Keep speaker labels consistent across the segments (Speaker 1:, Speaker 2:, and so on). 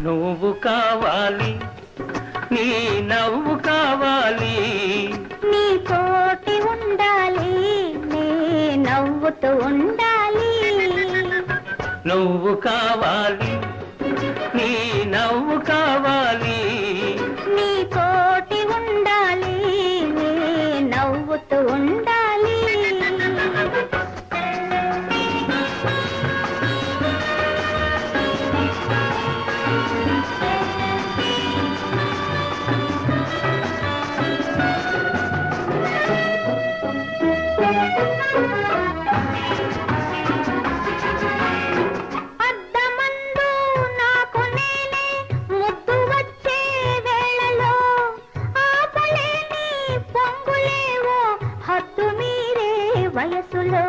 Speaker 1: నువ్వు కావాలి నీ నవ్వు కావాలి.
Speaker 2: నీ తోటి ఉండాలి నే నవ్వుతూ ఉండాలి.
Speaker 1: నువ్వు కావాలి నీ నవ్వు కావాలి.
Speaker 2: వయసులో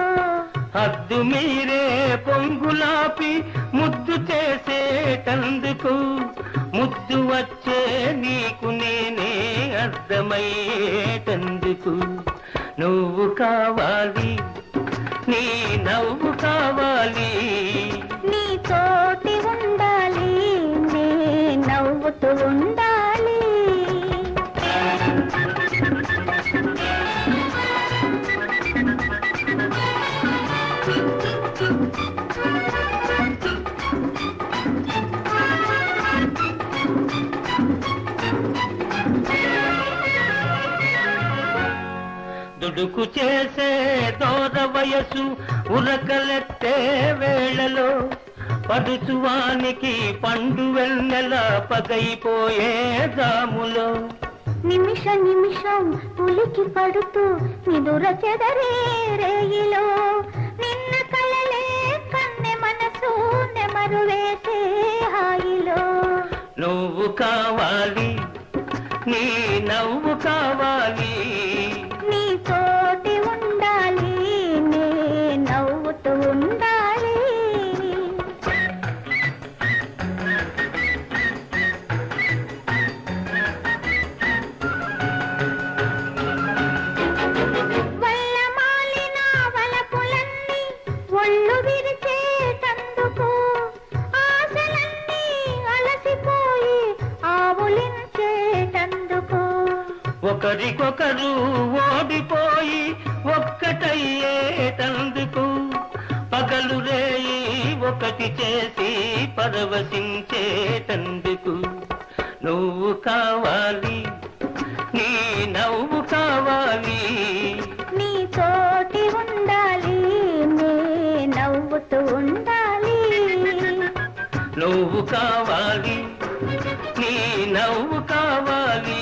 Speaker 1: హద్దు మీరే పొంగులాపి ముద్దు చేసేటందుకు ముద్దు వచ్చే నీకు నేనే అర్థమయ్యేటందుకు నువ్వు కావాలి నీ నవ్వు కావాలి.
Speaker 2: నీ తోటి ఉండాలి నే నవ్వుతూ
Speaker 1: దుడుకు చేసే దూర వయసు ఉరకలెత్తే వేళలో పడుచువానికి పండు వెన్నెల పగైపోయే దాములో
Speaker 2: నిమిష నిమిషం ఉలికి పడుతూ నిదుర చెదరే రేయిలో. నిన్న కలలే కన్నె మనసు నెమరు వేసే హాయిలో.
Speaker 1: నువ్వు కావాలి నీ నవ్వు కావాలి ఒకరికొకరు ఓడిపోయి ఒక్కటయ్యేటందుకు పగలు రేయి ఒకటి చేసి పరవశించేటందుకు నువ్వు కావాలి నీ నవ్వు కావాలి.
Speaker 2: నీ తోటి ఉండాలి నే నవ్వుతూ ఉండాలి.
Speaker 1: నువ్వు కావాలి నీ నవ్వు కావాలి.